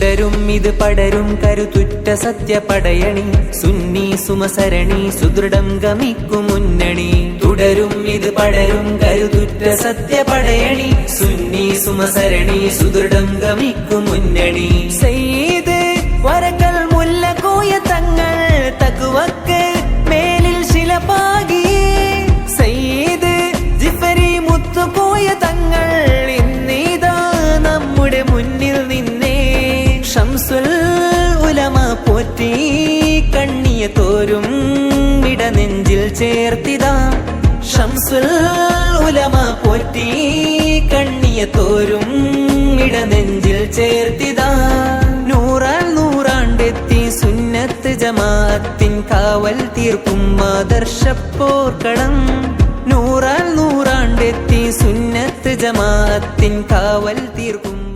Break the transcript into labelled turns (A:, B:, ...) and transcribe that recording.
A: തുടരും ഇത് പടരും കരുതുറ്റ സത്യപടയണി. സുന്നി സുമസരണി സുദൃഢം ഗമിക്കും മുന്നണി. തുടരും ഇത് പടരും കരുതുറ്റ സത്യപടയണി. സുന്നി സുമസരണി സുദൃഢം ഗമിക്കും മുന്നണി. ചേർത്തിതാ. കണ്ണിയ തോരും ഇടനെഞ്ചിൽ ചേർത്തിതാ. നൂറാൽ നൂറാണ്ടെത്തി സുന്നത്ത് ജമാഅത്തിൻ കാവൽ തീർക്കും ആദർശപ്പോർക്കളം നൂറാൽ നൂറാണ്ടെത്തി സുന്നത്ത് ജമാഅത്തിൻ കാവൽ തീർക്കും